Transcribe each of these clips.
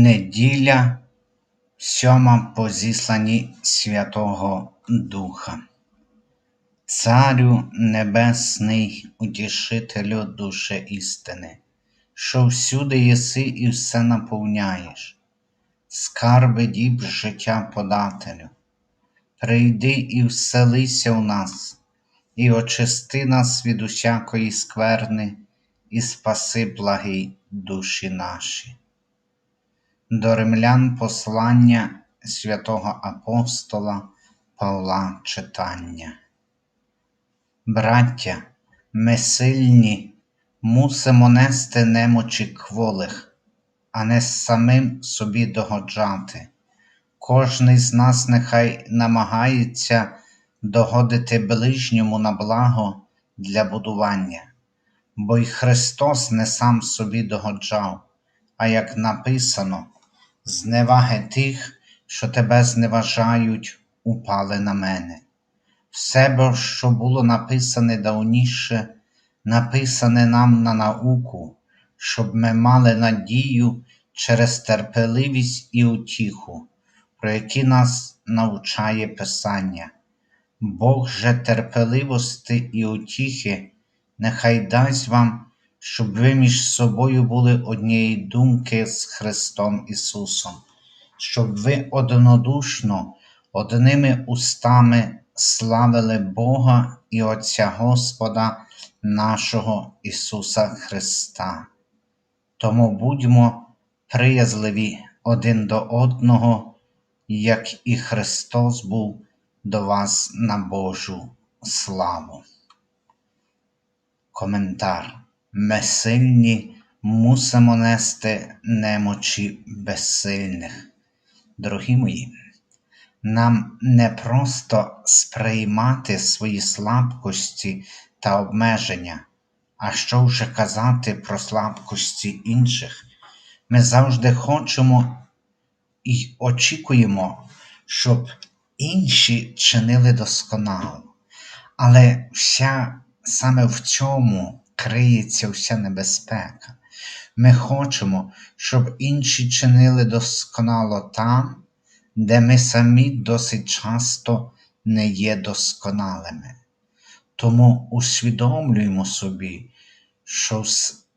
Неділя сьома по зісланні Святого Духа. Царю Небесний, утішителю душе істини, що всюди єси і все наповняєш, скарби діб життя подателю, прийди і вселися в нас, і очисти нас від усякої скверни, і спаси благий душі наші. До римлян послання святого апостола Павла читання. Браття, ми сильні, мусимо нести немочі кволих, а не самим собі догоджати. Кожний з нас нехай намагається догодити ближньому на благо для будування, бо й Христос не сам собі догоджав, а як написано, зневаги тих, що тебе зневажають, упали на мене. Все, що було написане давніше, написане нам на науку, щоб ми мали надію через терпеливість і утіху, про які нас навчає Писання. Бог же терпеливости і утіхи, нехай дасть вам, щоб ви між собою були однієї думки з Христом Ісусом, щоб ви однодушно, одними устами славили Бога і Отця Господа нашого Ісуса Христа. Тому будьмо приязливі один до одного, як і Христос був до вас на Божу славу. Коментар. Ми сильні мусимо нести немочі безсильних. Дорогі мої, нам не просто сприймати свої слабкості та обмеження, а що вже казати про слабкості інших. Ми завжди хочемо і очікуємо, щоб інші чинили досконало. Але вся саме в цьому криється вся небезпека. Ми хочемо, щоб інші чинили досконало там, де ми самі досить часто не є досконалими. Тому усвідомлюємо собі, що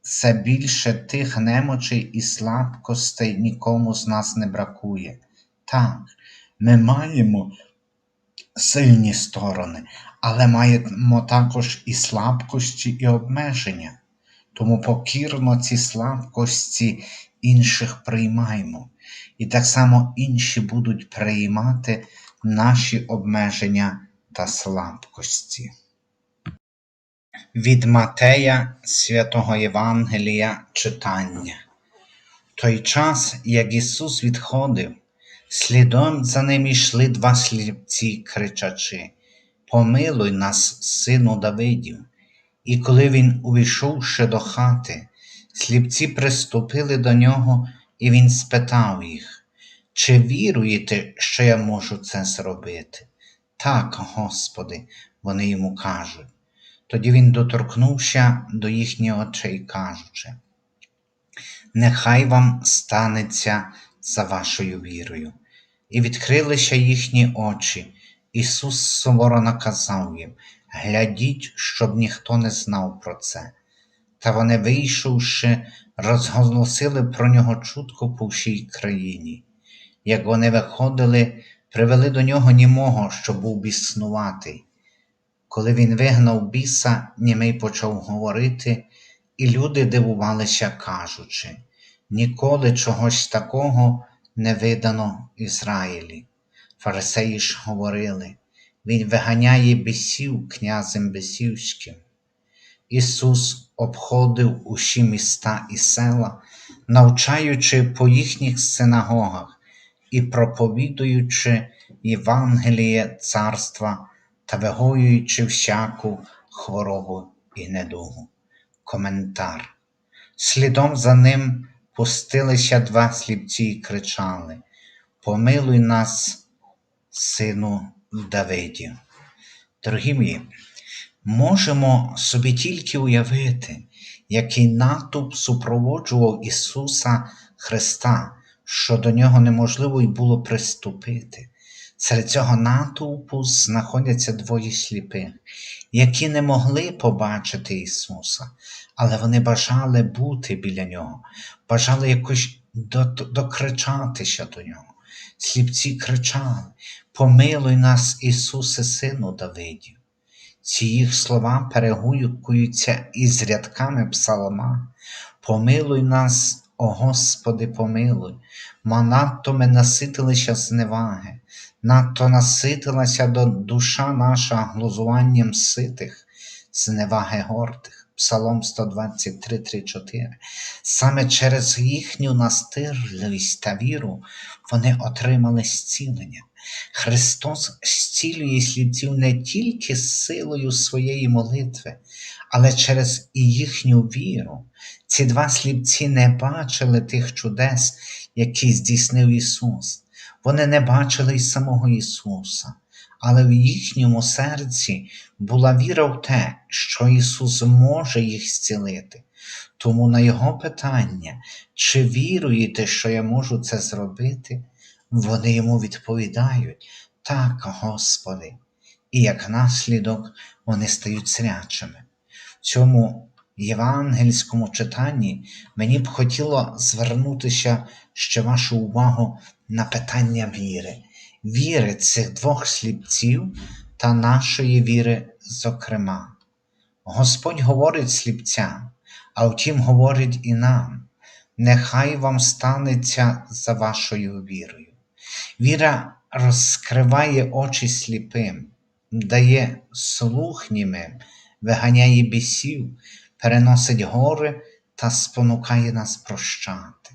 все більше тих немочей і слабкостей нікому з нас не бракує. Так, ми маємо сильні сторони, але маємо також і слабкості, і обмеження. Тому покірно ці слабкості інших приймаємо, і так само інші будуть приймати наші обмеження та слабкості. Від Матея Святого Євангелія читання. Той час, як Ісус відходив, слідом за ним йшли два слівці кричачи Помилуй нас, сину Давидів. І коли він увійшов ще до хати, сліпці приступили до нього, і він спитав їх, чи віруєте, що я можу це зробити? Так, Господи, вони йому кажуть. Тоді він доторкнувся до їхніх очей, кажучи, нехай вам станеться за вашою вірою. І відкрилися їхні очі. Ісус суворо наказав їм глядіть, щоб ніхто не знав про це. Та вони, вийшовши, розголосили про нього чутко по всій країні. Як вони виходили, привели до нього німого, що був біснуватий. Коли він вигнав біса, німий почав говорити, і люди дивувалися, кажучи ніколи чогось такого не видано Ізраїлі. Фарисеї ж говорили Він виганяє бісів князем бесівським. Ісус обходив усі міста і села, навчаючи по їхніх синагогах і проповідуючи Євангеліє царства та вигоюючи всяку хворобу і недугу. Коментар. Слідом за ним пустилися два сліпці і кричали Помилуй нас, сину Давидів. Дорогі мої, можемо собі тільки уявити, який натовп супроводжував Ісуса Христа, що до нього неможливо й було приступити. Серед цього натовпу знаходяться двоє сліпих, які не могли побачити Ісуса, але вони бажали бути біля Нього, бажали якось до- до- докричатися до Нього. Сліпці кричали: Помилуй нас, Ісусе, Сину Давидів. Ці їх слова перегукуються із рядками псалма. Помилуй нас, о Господи, помилуй, ма надто ми наситилися зневаги, надто наситилася душа наша глузуванням ситих, зневаги гордих. Псалом 123, 3, 4. Саме через їхню настирливість та віру вони отримали зцілення. Христос зцілює сліпців не тільки силою своєї молитви, але через їхню віру. Ці два сліпці не бачили тих чудес, які здійснив Ісус. Вони не бачили й самого Ісуса, але в їхньому серці була віра в те, що Ісус може їх зцілити. Тому на Його питання, чи віруєте, що я можу це зробити, вони йому відповідають так, Господи, і як наслідок вони стають зрячими. В цьому євангельському читанні мені б хотіло звернутися ще вашу увагу на питання віри, віри цих двох сліпців та нашої віри, зокрема. Господь говорить сліпцям, а втім говорить і нам. Нехай вам станеться за вашою вірою. Віра розкриває очі сліпим, дає слух німим, виганяє бісів, переносить гори та спонукає нас прощати.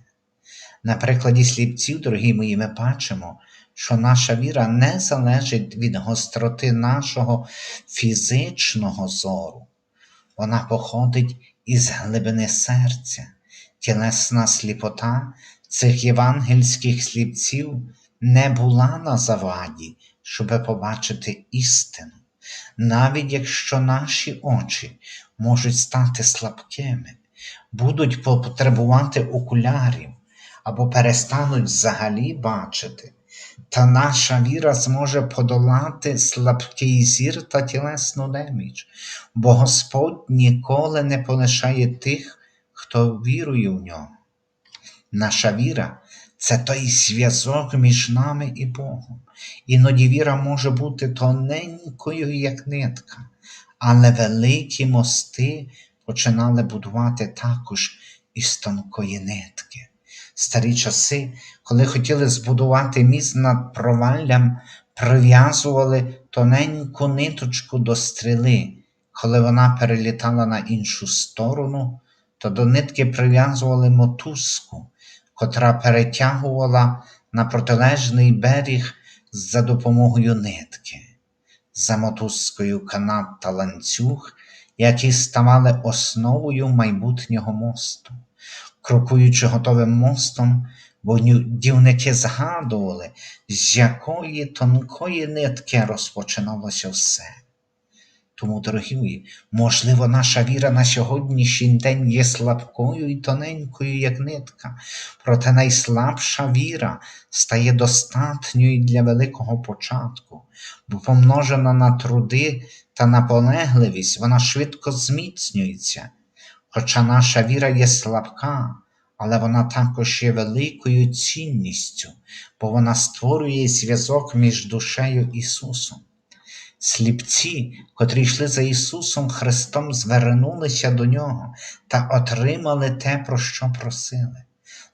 На прикладі сліпців, дорогі мої, ми бачимо, що наша віра не залежить від гостроти нашого фізичного зору. Вона походить із глибини серця, тілесна сліпота цих євангельських сліпців не була на заваді, щоб побачити істину, навіть якщо наші очі можуть стати слабкими, будуть потребувати окулярів або перестануть взагалі бачити, та наша віра зможе подолати слабкий зір та тілесну неміч, бо Господь ніколи не полишає тих, хто вірує в нього. Наша віра це той зв'язок між нами і Богом. Іноді віра може бути тоненькою, як нитка, але великі мости починали будувати також із тонкої нитки. Старі часи, коли хотіли збудувати міст над проваллям, прив'язували тоненьку ниточку до стріли. Коли вона перелітала на іншу сторону, то до нитки прив'язували мотузку, котра перетягувала на протилежний берег за допомогою нитки. За мотузкою канат та ланцюг, які ставали основою майбутнього мосту. Крокуючи готовим мостом, будівники згадували, з якої тонкої нитки розпочиналося все. Тому, дорогі мої, можливо, наша віра на сьогоднішній день є слабкою і тоненькою, як нитка, проте найслабша віра стає достатньою для великого початку, бо помножена на труди та наполегливість, вона швидко зміцнюється. Хоча наша віра є слабка, але вона також є великою цінністю, бо вона створює зв'язок між душею Ісусом. Сліпці, котрі йшли за Ісусом Христом, звернулися до Нього та отримали те, про що просили.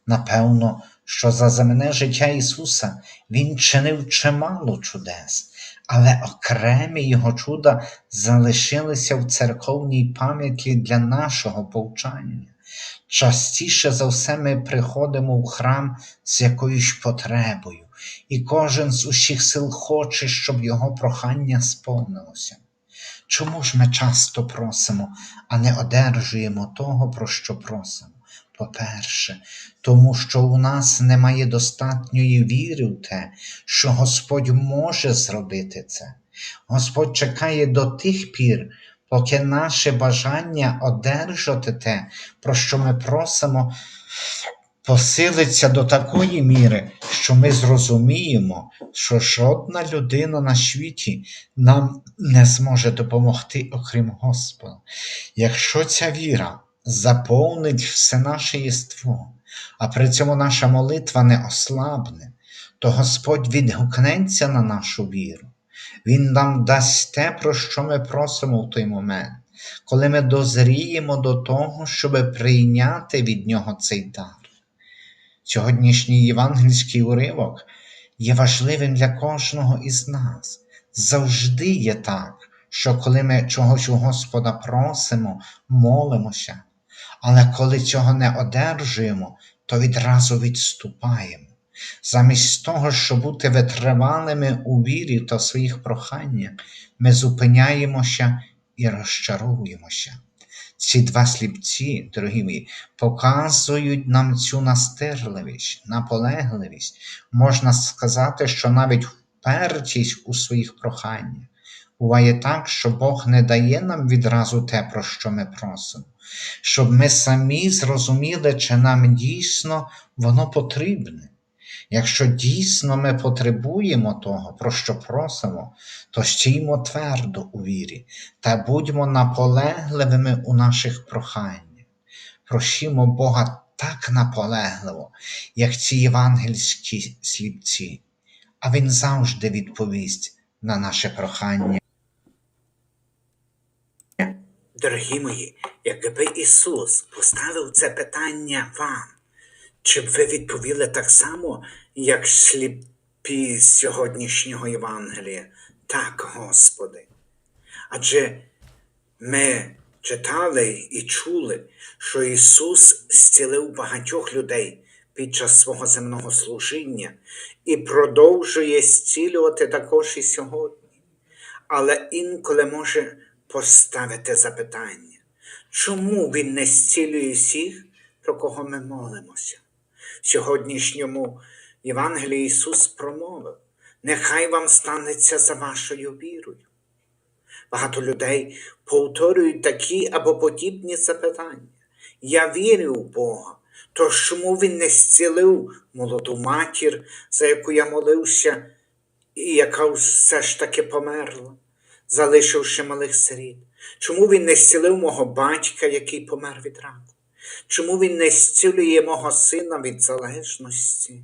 Напевно, що за земне життя Ісуса Він чинив чимало чудес, але окремі Його чуда залишилися в церковній пам'яті для нашого повчання. Частіше за все ми приходимо в храм з якоюсь потребою, і кожен з усіх сил хоче, щоб його прохання сповнилося. Чому ж ми часто просимо, а не одержуємо того, про що просимо? По-перше, тому що у нас немає достатньої віри в те, що Господь може зробити це. Господь чекає до тих пір, поки наше бажання одержати те, про що ми просимо, посилиться до такої міри, що ми зрозуміємо, що жодна людина на світі нам не зможе допомогти, окрім Господа. Якщо ця віра заповнить все наше єство, а при цьому наша молитва не ослабне, то Господь відгукнеться на нашу віру. Він нам дасть те, про що ми просимо в той момент, коли ми дозріємо до того, щоб прийняти від Нього цей дар. Сьогоднішній євангельський уривок є важливим для кожного із нас. Завжди є так, що коли ми чогось у Господа просимо, молимося, але коли цього не одержуємо, то відразу відступаємо. Замість того, щоб бути витривалими у вірі та своїх проханнях, ми зупиняємося і розчаровуємося. Ці два сліпці, дорогі мої, показують нам цю настирливість, наполегливість, можна сказати, що навіть впертість у своїх проханнях. Буває так, що Бог не дає нам відразу те, про що ми просимо, щоб ми самі зрозуміли, чи нам дійсно воно потрібне. Якщо дійсно ми потребуємо того, про що просимо, то стіймо твердо у вірі та будьмо наполегливими у наших проханнях. Просімо Бога так наполегливо, як ці євангельські сліпці, а Він завжди відповість на наше прохання. Дорогі мої, якби Ісус поставив це питання вам, чи б ви відповіли так само, як сліпі сьогоднішнього Євангелія? Так, Господи. Адже ми читали і чули, що Ісус зцілив багатьох людей під час свого земного служіння і продовжує зцілювати також і сьогодні. Але інколи може поставити запитання, чому Він не зцілює всіх, про кого ми молимося? В сьогоднішньому Євангелії Ісус промовив, нехай вам станеться за вашою вірою. Багато людей повторюють такі або подібні запитання. Я вірю в Бога, то чому Він не зцілив молоду матір, за яку я молився, і яка все ж таки померла, залишивши малих сиріт? Чому він не зцілив мого батька, який помер від раку? Чому він не зцілює мого сина від залежності?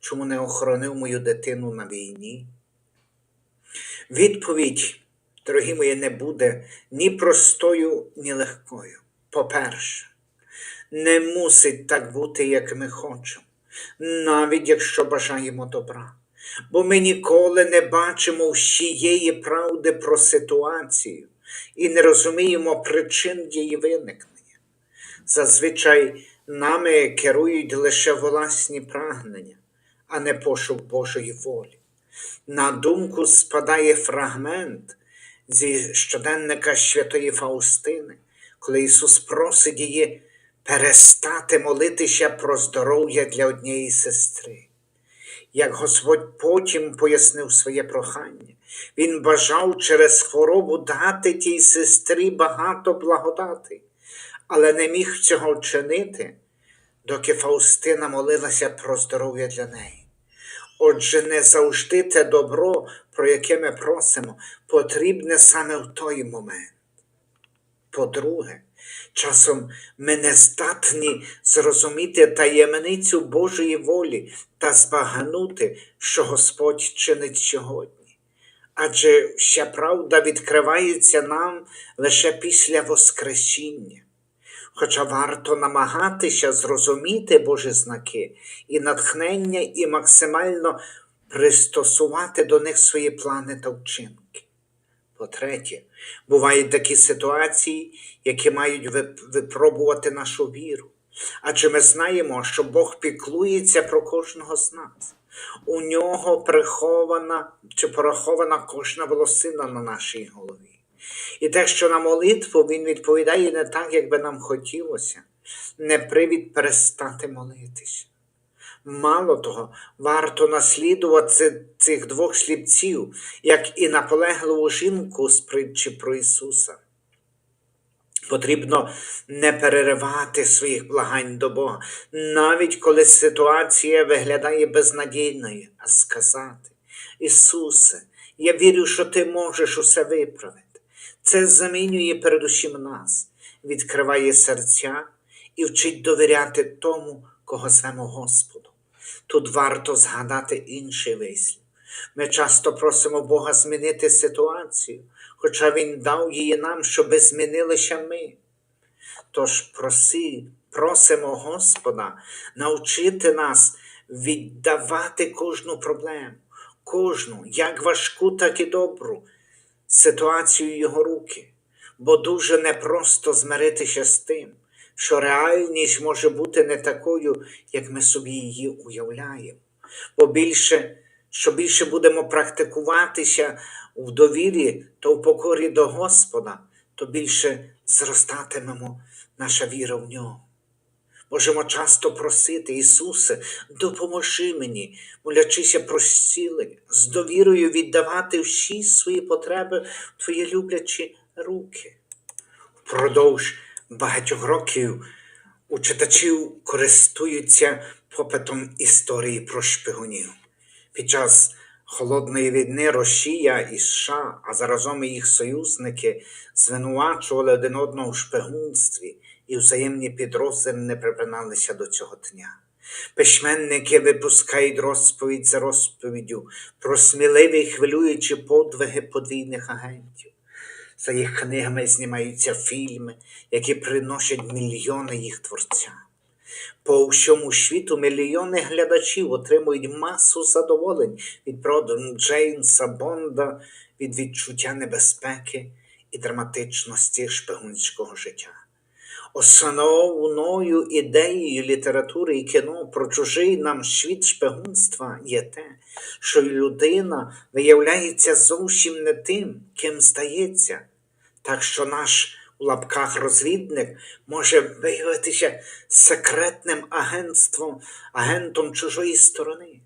Чому не охоронив мою дитину на війні? Відповідь, дорогі мої, не буде ні простою, ні легкою. По-перше, не мусить так бути, як ми хочемо, навіть якщо бажаємо добра. Бо ми ніколи не бачимо всієї правди про ситуацію і не розуміємо причин її виникнення. Зазвичай нами керують лише власні прагнення, а не пошук Божої волі. На думку спадає фрагмент зі щоденника Святої Фаустини, коли Ісус просить її перестати молитися про здоров'я для однієї сестри. Як Господь потім пояснив своє прохання, Він бажав через хворобу дати тій сестрі багато благодати, але не міг цього вчинити, доки Фаустина молилася про здоров'я для неї. Отже, не завжди те добро, про яке ми просимо, потрібне саме в той момент. По-друге, часом ми не здатні зрозуміти таємницю Божої волі та збагнути, що Господь чинить сьогодні. Адже вся правда відкривається нам лише після Воскресіння. Хоча варто намагатися зрозуміти Божі знаки і натхнення, і максимально пристосувати до них свої плани та вчинки. По-третє, бувають такі ситуації, які мають випробувати нашу віру. Адже ми знаємо, що Бог піклується про кожного з нас. У нього прихована чи порахована кожна волосина на нашій голові. І те, що на молитву Він відповідає не так, як би нам хотілося, не привід перестати молитися. Мало того, варто наслідувати цих двох сліпців, як і наполегливу жінку з притчі про Ісуса. Потрібно не переривати своїх благань до Бога, навіть коли ситуація виглядає безнадійною, а сказати: Ісусе, я вірю, що Ти можеш усе виправити. Це замінює передусім нас, відкриває серця і вчить довіряти тому, кого звемо Господом. Тут варто згадати інший вислів. Ми часто просимо Бога змінити ситуацію, хоча Він дав її нам, щоби змінилися ми. Тож проси, просимо Господа навчити нас віддавати кожну проблему, кожну, як важку, так і добру, ситуацію Його руки, бо дуже непросто змиритися з тим, що реальність може бути не такою, як ми собі її уявляємо. Бо більше, що більше будемо практикуватися в довірі та в покорі до Господа, то більше зростатимемо наша віра в нього. Можемо часто просити, Ісусе, допоможи мені, молячися про зцілення, з довірою віддавати всі свої потреби в Твої люблячі руки. Впродовж багатьох років у читачів користуються попитом історії про шпигунів. Під час холодної війни Росія і США, а заразом і їх союзники, звинувачували один одного в шпигунстві, і взаємні підрозділи не припиналися до цього дня. Письменники випускають розповідь за розповіддю про сміливі хвилюючі подвиги подвійних агентів. За їх книгами знімаються фільми, які приносять мільйони їх творцям. По всьому світу мільйони глядачів отримують масу задоволень від продажу Джеймса Бонда, від відчуття небезпеки і драматичності шпигунського життя. Основною ідеєю літератури і кіно про чужий нам світ шпигунства є те, що людина виявляється зовсім не тим, ким здається, так що наш у лапках розвідник може виявитися секретним агентством, агентом чужої сторони.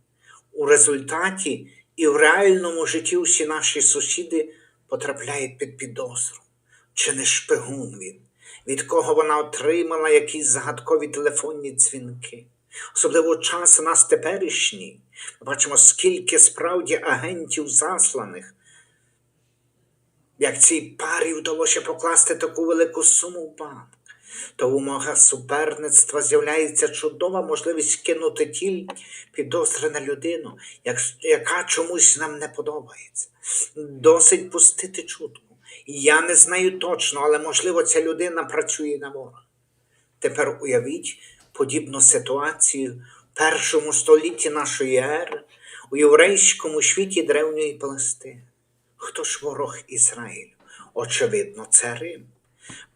У результаті і в реальному житті всі наші сусіди потрапляють під підозру. Чи не шпигун він? від кого вона отримала якісь загадкові телефонні дзвінки. Особливо час нас теперішній. Ми бачимо, скільки справді агентів засланих. Як цій парі вдалося покласти таку велику суму в банк, то в умовах суперництва з'являється чудова можливість кинути тіль підозри на людину, як- яка чомусь нам не подобається. Досить пустити чутку. Я не знаю точно, але можливо ця людина працює на ворога. Тепер уявіть подібну ситуацію в першому столітті нашої ери у єврейському світі древньої Палестини. Хто ж ворог Ізраїлю? Очевидно, це Рим.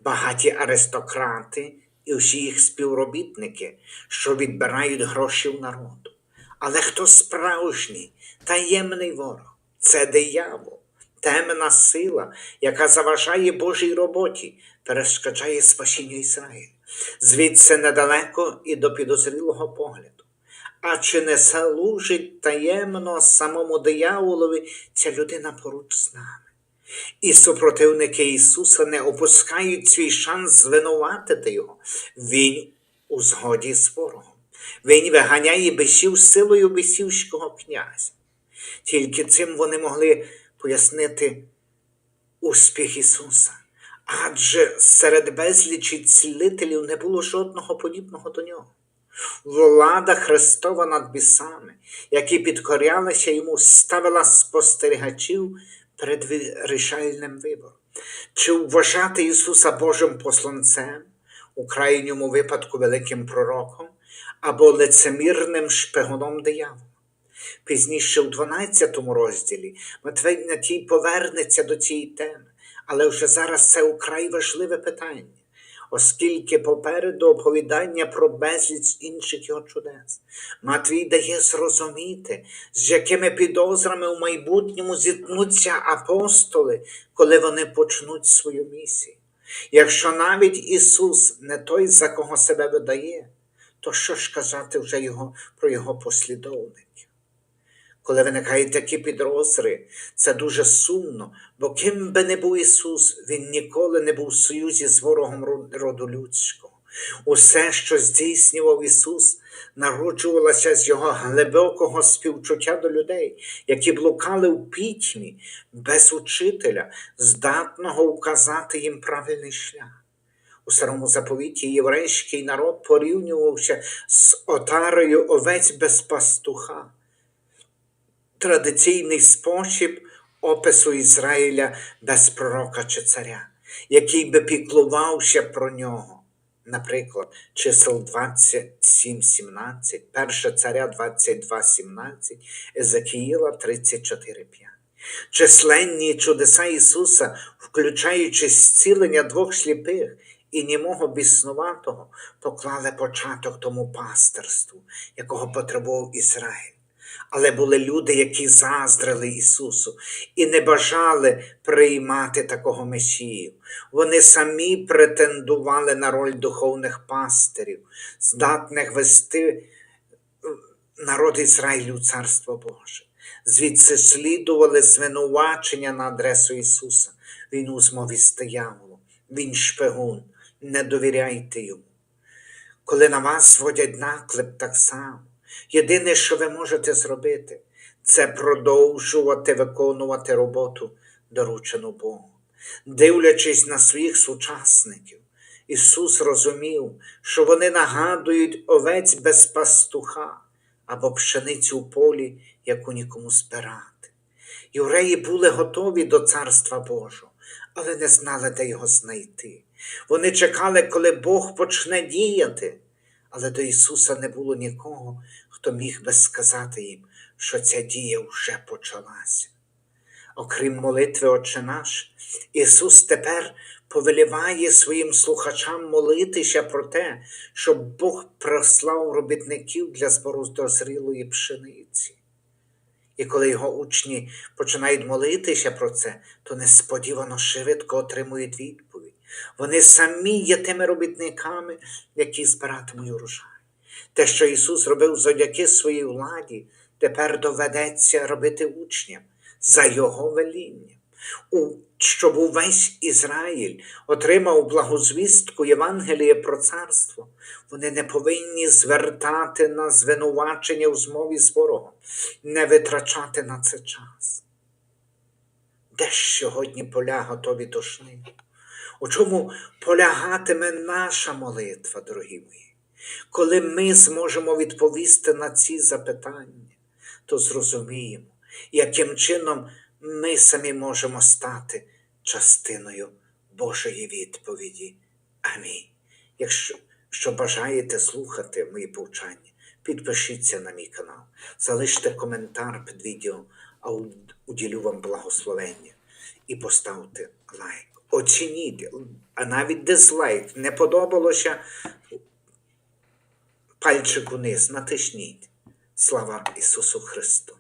Багаті аристократи і всі їх співробітники, що відбирають гроші в народу. Але хто справжній таємний ворог? Це диявол, темна сила, яка заважає Божій роботі, перешкоджає спасінню Ізраїлю. Звідси недалеко і до підозрілого погляду. А чи не служить таємно самому дияволові ця людина поруч з нами? І супротивники Ісуса не опускають свій шанс звинуватити Його. Він у згоді з ворогом. Він виганяє бесів силою бесівського князя. Тільки цим вони могли пояснити успіх Ісуса. Адже серед безлічі цілителів не було жодного подібного до нього. Влада Христова над бісами, які підкорялися йому, ставила спостерігачів перед вирішальним вибором. Чи вважати Ісуса Божим посланцем, у крайньому випадку великим пророком, або лицемірним шпигуном диявола? Пізніше у 12 розділі Матвей Натій повернеться до цієї теми, але вже зараз це украй важливе питання, оскільки попереду оповідання про безліч інших його чудес. Матвій дає зрозуміти, з якими підозрами в майбутньому зіткнуться апостоли, коли вони почнуть свою місію. Якщо навіть Ісус не той, за кого себе видає, то що ж казати вже його, про його послідовників? Коли виникають такі підозри, це дуже сумно, бо ким би не був Ісус, Він ніколи не був в союзі з ворогом роду людського. Усе, що здійснював Ісус, народжувалося з Його глибокого співчуття до людей, які блукали в пітьмі без учителя, здатного указати їм правильний шлях. У старому заповіті єврейський народ порівнювався з отарою овець без пастуха традиційний спосіб опису Ізраїля без пророка чи царя, який би піклувався про нього. Наприклад, чисел 27.17, 1 царя 22.17, Езекіїла 34.5. Численні чудеса Ісуса, включаючи зцілення двох сліпих і німого біснуватого, поклали початок тому пастирству, якого потребував Ізраїль. Але були люди, які заздрили Ісусу і не бажали приймати такого Месію. Вони самі претендували на роль духовних пастирів, здатних вести е, народ Ізраїлю Царство Боже. Звідси слідували звинувачення на адресу Ісуса. Він у змові з дияволом, він шпигун, не довіряйте йому. Коли на вас зводять наклеп так само, єдине, що ви можете зробити, це продовжувати виконувати роботу, доручену Богом. Дивлячись на своїх сучасників, Ісус розумів, що вони нагадують овець без пастуха або пшеницю в полі, яку нікому збирати. Євреї були готові до Царства Божого, але не знали, де його знайти. Вони чекали, коли Бог почне діяти, але до Ісуса не було нікого, хто міг би сказати їм, що ця дія вже почалася. Окрім молитви Отче наш, Ісус тепер повеліває своїм слухачам молитися про те, щоб Бог прослав робітників для збору дозрілої пшениці. І коли його учні починають молитися про це, то несподівано швидко отримують відповідь. Вони самі є тими робітниками, які збиратимуть урожай. Те, що Ісус робив завдяки своїй владі, тепер доведеться робити учням за Його велінням. Щоб увесь Ізраїль отримав благозвістку Євангелія про царство, вони не повинні звертати на звинувачення у змові з ворогом, не витрачати на це час. Де ж сьогодні поля готові до жнив? У чому полягатиме наша молитва, дорогі мої? Коли ми зможемо відповісти на ці запитання, то зрозуміємо, яким чином ми самі можемо стати частиною Божої відповіді. Амінь. Якщо що бажаєте слухати мої повчання, підпишіться на мій канал, залиште коментар під відео, а уділю вам благословення і поставте лайк. Оцініть, а навіть дизлайк не подобалося, пальчик униз, натисніть. Слава Ісусу Христу!